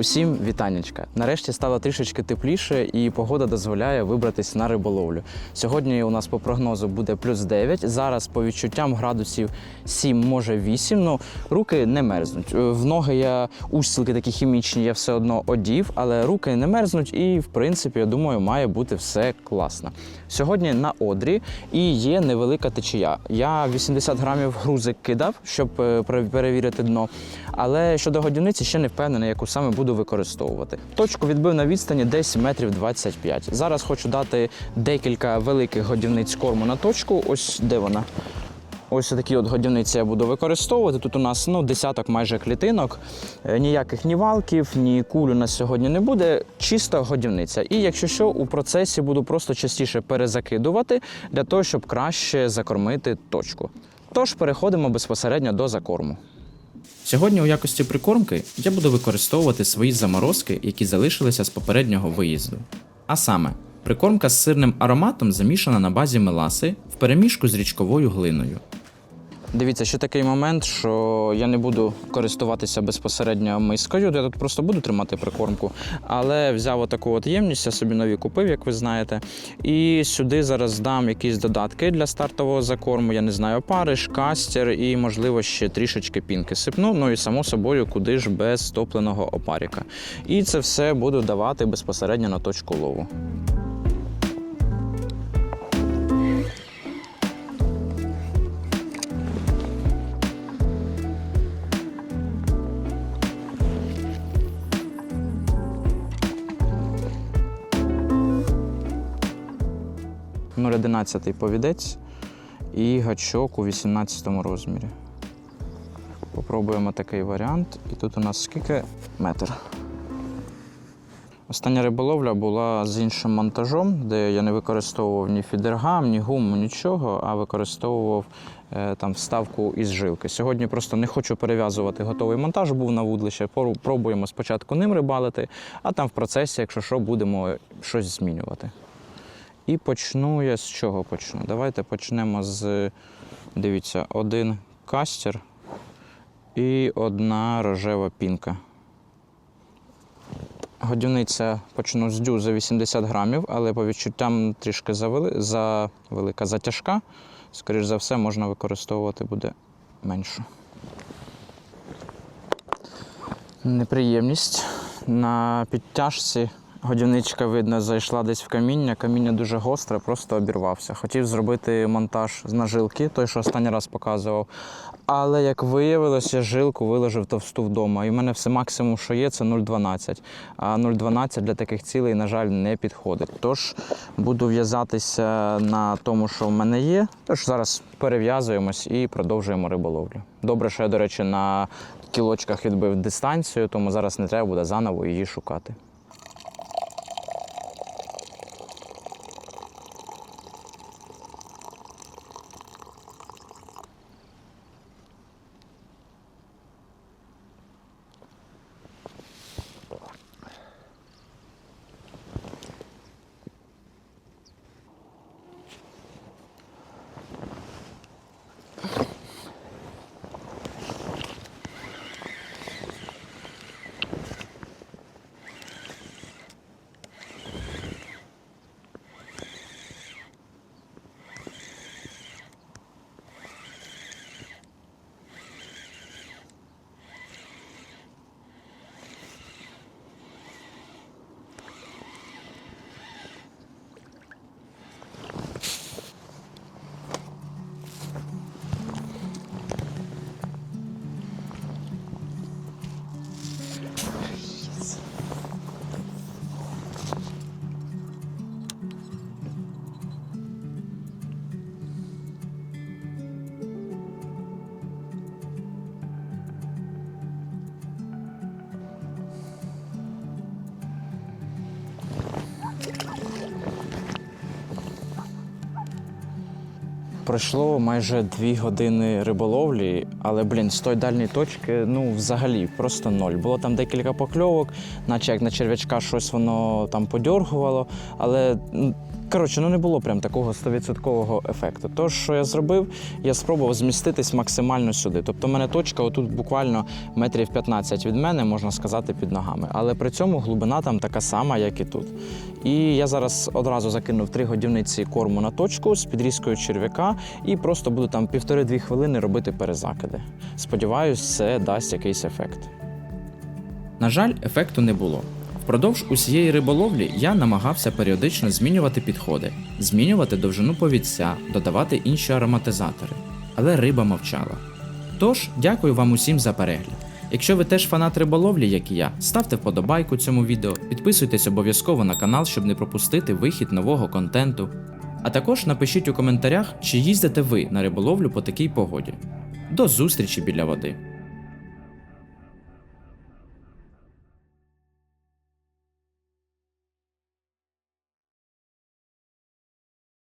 Усім вітаннячка. Нарешті стало трішечки тепліше, і погода дозволяє вибратись на риболовлю. Сьогодні у нас по прогнозу буде плюс 9. Зараз по відчуттям градусів 7, може 8. Ну руки не мерзнуть. Е, В ноги я устілки такі хімічні, я все одно одів, але руки не мерзнуть, і в принципі, я думаю, має бути все класно. Сьогодні на одрі і є невелика течія. Я 80 грамів грузик кидав, щоб е, перевірити дно. Але щодо годівниці ще не впевнений, яку саме буду використовувати. Точку відбив на відстані десь метрів 25. Зараз хочу дати декілька великих годівниць корму на точку. Ось де вона. Ось такі от годівниці я буду використовувати. Тут у нас ну, десяток майже клітинок. Е, Ніяких ні валків, ні куль у нас сьогодні не буде. Чисто годівниця. І якщо що, у процесі буду просто частіше перезакидувати для того, щоб краще закормити точку. Тож переходимо безпосередньо до закорму. Сьогодні у якості прикормки я буду використовувати свої заморозки, які залишилися з попереднього виїзду. А саме, прикормка з сирним ароматом замішана на базі меласи в перемішку з річковою глиною. Дивіться, ще такий момент, що я не буду користуватися безпосередньо мискою. Я тут просто буду тримати прикормку. Але взяв отаку от ємність, я собі нові купив, як ви знаєте. І сюди зараз дам якісь додатки для стартового закорму. Я не знаю, опариш, кастер і, можливо, ще трішечки пінки сипну. Ну і само собою, куди ж без топленого опаріка. І це все буду давати безпосередньо на точку лову. 0,11 повідець і гачок у 18 розмірі. Попробуємо такий варіант. І тут у нас скільки метр. Остання риболовля була з іншим монтажом, де я не використовував ні фідергам, ні гуму, нічого, а використовував е, там вставку із жилки. Сьогодні просто не хочу перев'язувати готовий монтаж, був на вудлище. Пробуємо спочатку ним рибалити, а там в процесі, якщо що, будемо щось змінювати. І почну я з чого почну? Давайте почнемо з, дивіться, один кастер і одна рожева пінка. Годівниця почну з дю за 80 грамів, але по відчуттям трішки завели, за велика затяжка. Скоріш за все, можна використовувати буде меншу. Неприємність. На підтяжці годівничка, видно, зайшла десь в каміння. Каміння дуже гостре, просто обірвався. Хотів зробити монтаж з нажилки, той, що останній раз показував. Але як виявилось, я жилку виложив товсту вдома. І в мене все максимум, що є, це 0,12. А 0,12 для таких цілей, на жаль, не підходить. Тож буду в'язатися на тому, що в мене є. Тож зараз перев'язуємось і продовжуємо риболовлю. Добре, що я, до речі, на кілочках відбив дистанцію, тому зараз не треба буде заново її шукати. Пройшло майже дві години риболовлі, але блін, з тої дальньої точки, ну взагалі просто ноль. Було там декілька покльовок, наче як на черв'ячка щось воно там подьоргувало, але Коротше, ну не було прям такого 100% ефекту. Тож, що я зробив, я спробував зміститись максимально сюди. Тобто, в мене точка отут буквально метрів 15 від мене, можна сказати, під ногами. Але при цьому глибина там така сама, як і тут. І я зараз одразу закинув три годівниці корму на точку з підрізкою черв'яка і просто буду там півтори-дві хвилини робити перезакиди. Сподіваюсь, це дасть якийсь ефект. На жаль, ефекту не було. Впродовж усієї риболовлі я намагався періодично змінювати підходи, змінювати довжину повідця, додавати інші ароматизатори. Але риба мовчала. Тож, дякую вам усім за перегляд. Якщо ви теж фанат риболовлі, як і я, ставте вподобайку цьому відео, підписуйтесь обов'язково на канал, щоб не пропустити вихід нового контенту. А також напишіть у коментарях, чи їздите ви на риболовлю по такій погоді. До зустрічі біля води!